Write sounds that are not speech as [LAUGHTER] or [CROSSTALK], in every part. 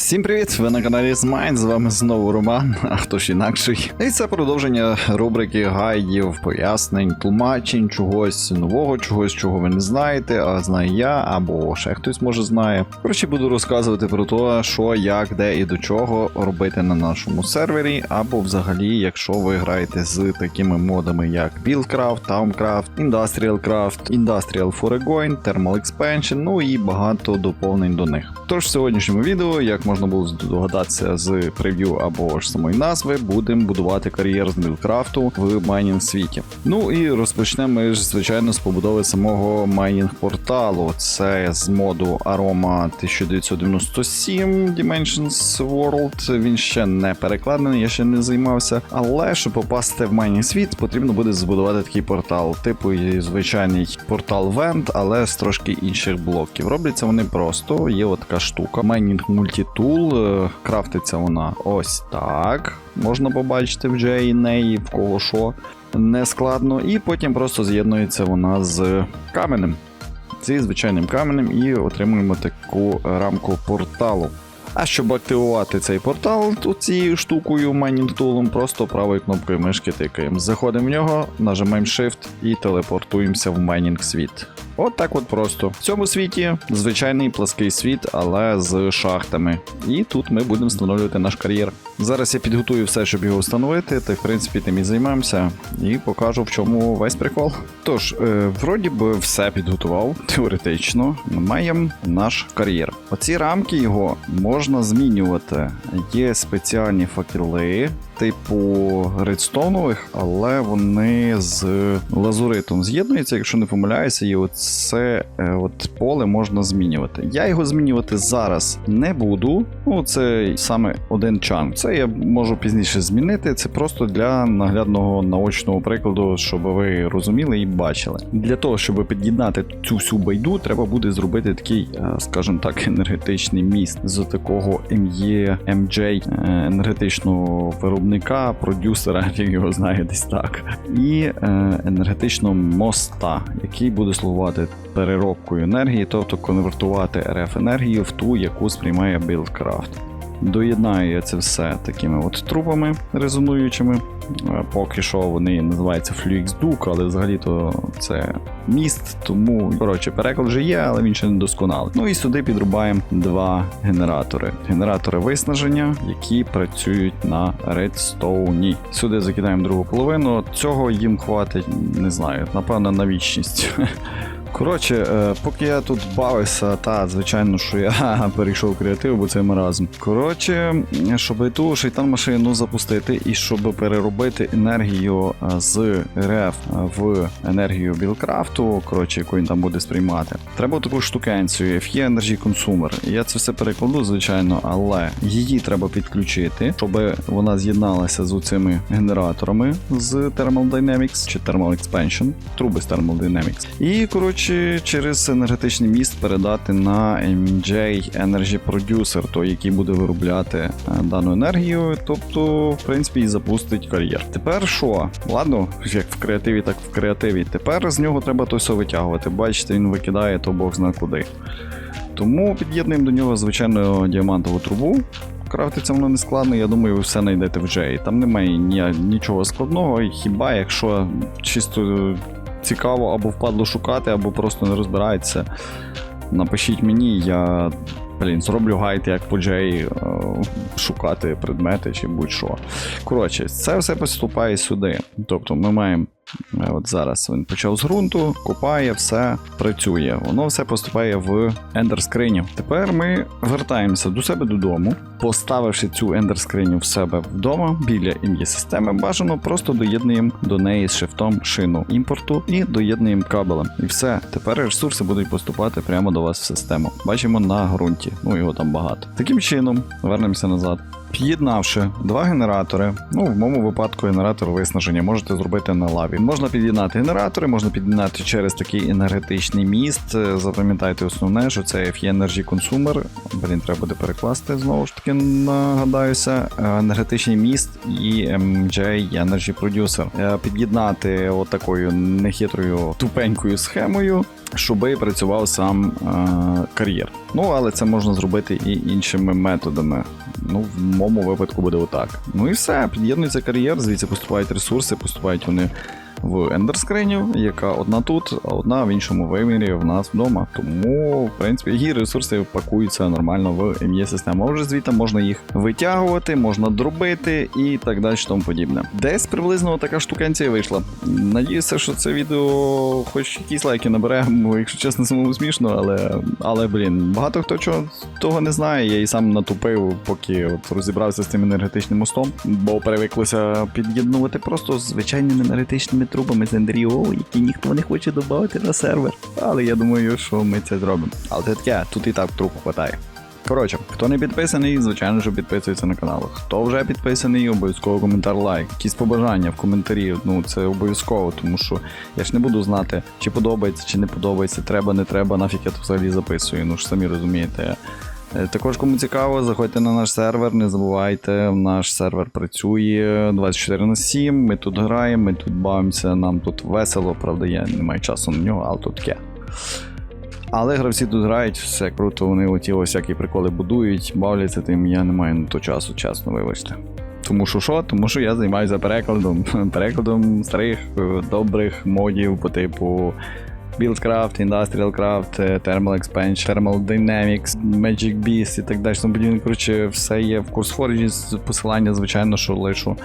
Всім привіт! Ви на каналі Змайн, з вами знову Роман, а хто ж інакший. І це продовження рубрики гайдів, пояснень, тлумачень, чогось нового, чогось, чого ви не знаєте, а знаю я, або ще хтось може знає. Коротше, буду розказувати про те, що, як, де і до чого робити на нашому сервері, або взагалі, якщо ви граєте з такими модами, як Buildcraft, Towncraft, Industrial Craft, Industrial Foregoing, Thermal Expansion, ну і багато доповнень до них. Тож в сьогоднішньому відео, як можна було здогадатися з прев'ю або ж самої назви, будемо будувати кар'єр з Білкрафту в майнінг світі. Ну і розпочнемо ми ж, звичайно, з побудови самого майнінг порталу. Це з моду Aroma 1997 Dimensions World. Він ще не перекладений, я ще не займався. Але щоб попасти в майнінг світ, потрібно буде збудувати такий портал, типу звичайний портал Vent, але з трошки інших блоків. Робляться вони просто. Є от така штука. Майнінг мультитул. Е, Крафтиться вона ось так. Можна побачити вже і неї, в кого що не складно. І потім просто з'єднується вона з каменем. Зі звичайним каменем і отримуємо таку рамку порталу. А щоб активувати цей портал тут цією штукою майнінг тулом, просто правою кнопкою мишки тикаємо. Заходимо в нього, нажимаємо Shift і телепортуємося в майнінг світ. От так от просто. В цьому світі звичайний плаский світ, але з шахтами. І тут ми будемо встановлювати наш кар'єр. Зараз я підготую все, щоб його встановити, та в принципі тим і займаємося, і покажу, в чому весь прикол. Тож, е, вроді би все підготував, теоретично. Маємо наш кар'єр. Оці рамки його можна змінювати. Є спеціальні факели. Типу редстоунових, але вони з лазуритом з'єднуються, якщо не помиляюся, і оце е, от поле можна змінювати. Я його змінювати зараз не буду. Ну, це саме один чанк. Це я можу пізніше змінити. Це просто для наглядного наочного прикладу, щоб ви розуміли і бачили. Для того, щоб під'єднати цю всю байду, треба буде зробити такий, е, скажімо так, енергетичний міст з такого ME MJ е, енергетичного виробника, продюсера, як його знає десь так, і е, енергетичного моста, який буде слугувати переробкою енергії, тобто конвертувати РФ енергію в ту, яку сприймає Buildcraft. Доєднаю я це все такими от трубами резонуючими. Е, Поки що вони називаються Fluix Duke, але взагалі-то це міст, тому коротше переклад вже є, але він ще не досконалий. Ну і сюди підрубаємо два генератори. Генератори виснаження, які працюють на редстоуні. Сюди закидаємо другу половину. Цього їм хватить, не знаю, напевно, на вічність. [LAUGHS] Коротше, е, поки я тут бавився, та звичайно, що я [LAUGHS] перейшов креатив, бо це маразм. Коротше, щоб ту шайтан машину запустити і щоб переробити енергію е, з РФ в енергію білкрафту, коротше, яку він там буде сприймати. Треба таку штукенцію, FE Energy Consumer. Я це все перекладу, звичайно, але її треба підключити, щоб вона з'єдналася з цими генераторами з Thermal Dynamics чи Thermal Expansion, труби з Thermal Dynamics. І коротше, через енергетичний міст передати на MJ Energy Producer, той, який буде виробляти е, дану енергію, тобто, в принципі, і запустить кар'єр. Тепер що? Ладно, як в креативі, так в креативі. Тепер з нього треба то все витягувати. Бачите, він викидає то Бог зна куди. Тому під'єднуємо до нього звичайно діамантову трубу. Крафтиться воно не складно, я думаю, ви все знайдете вже. І там немає ні, нічого складного, хіба якщо чисто цікаво або впадло шукати, або просто не розбирається. Напишіть мені, я блін, зроблю гайд, як по Джей шукати предмети чи будь-що. Коротше, це все поступає сюди. Тобто ми маємо. Е, От зараз він почав з ґрунту, копає, все працює. Воно все поступає в ендер скриню. Тепер ми вертаємося до себе додому, поставивши цю ендер скриню в себе вдома біля ім'я системи, бажано просто доєднуємо до неї з шифтом шину імпорту і доєднуємо кабелем. І все. Тепер ресурси будуть поступати прямо до вас в систему. Бачимо на ґрунті. Ну його там багато. Таким чином, вернемося назад. Під'єднавши два генератори, ну в моєму випадку генератор виснаження можете зробити на лаві. Можна під'єднати генератори, можна під'єднати через такий енергетичний міст. Е, Запам'ятайте основне, що це FE Energy Consumer. Блін, треба буде перекласти знову ж таки, нагадаюся. Е, Енергетичний міст і MJ Energy Producer. Е, Під'єднати отакою нехитрою тупенькою схемою, щоби працював сам е, кар'єр. Ну, але це можна зробити і іншими методами. Ну, в моєму випадку буде отак. Ну і все, під'єднується кар'єр, звідси поступають ресурси, поступають вони в ендерскриню, яка одна тут, а одна в іншому вимірі в нас вдома. Тому, в принципі, і ресурси пакуються нормально в МЄ систему. А вже звідти можна їх витягувати, можна дробити і так далі, тому подібне. Десь приблизно така штукенція вийшла. Надіюся, що це відео хоч якісь лайки набере, бо, якщо чесно, самому смішно, але, але блін, багато хто чого того не знає. Я і сам натупив, поки от розібрався з цим енергетичним мостом, бо перевиклося під'єднувати просто звичайними енергетичними трубами з NDRO, які ніхто не хоче додати на сервер. Але я думаю, що ми це зробимо. Але це таке, тут і так труб хватає. Коротше, хто не підписаний, звичайно, що підписується на канал. Хто вже підписаний, обов'язково коментар лайк. Якісь побажання в коментарі. Ну це обов'язково, тому що я ж не буду знати, чи подобається, чи не подобається, треба, не треба, нафіг я то взагалі записую. Ну ж самі розумієте. Е, Також кому цікаво, заходьте на наш сервер, не забувайте, наш сервер працює 24 на 7, ми тут граємо, ми тут бавимося, нам тут весело, правда, я не маю часу на нього, але тут таке. Але гравці тут грають, все круто, вони оті ось всякі приколи будують, бавляться тим, я не маю на то часу, чесно, вибачте. Тому що що? Тому що я займаюся перекладом, [LAUGHS] перекладом старих е, добрих модів по типу Buildcraft, Industrial Craft, е, Thermal Expansion, Thermal Dynamics, Magic Beast і так далі. тому. Коротше, все є в CourseForge, посилання, звичайно, що лишу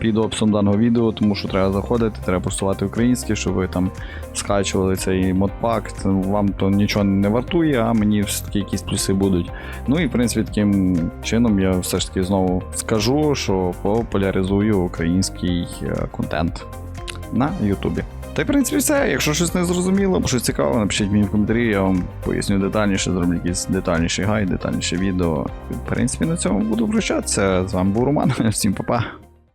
під описом даного відео, тому що треба заходити, треба просувати українське, щоб ви там скачували цей модпак. Вам то нічого не вартує, а мені все-таки якісь плюси будуть. Ну і в принципі таким чином я все ж таки знову скажу, що популяризую український е, контент на Ютубі. Та й в принципі все. Якщо щось не зрозуміло, щось цікаве, напишіть мені в коментарі, я вам поясню детальніше, зроблю якийсь детальніший гайд, детальніше відео. В принципі, на цьому буду прощатися. З вами був Роман. [LAUGHS] Всім па-па.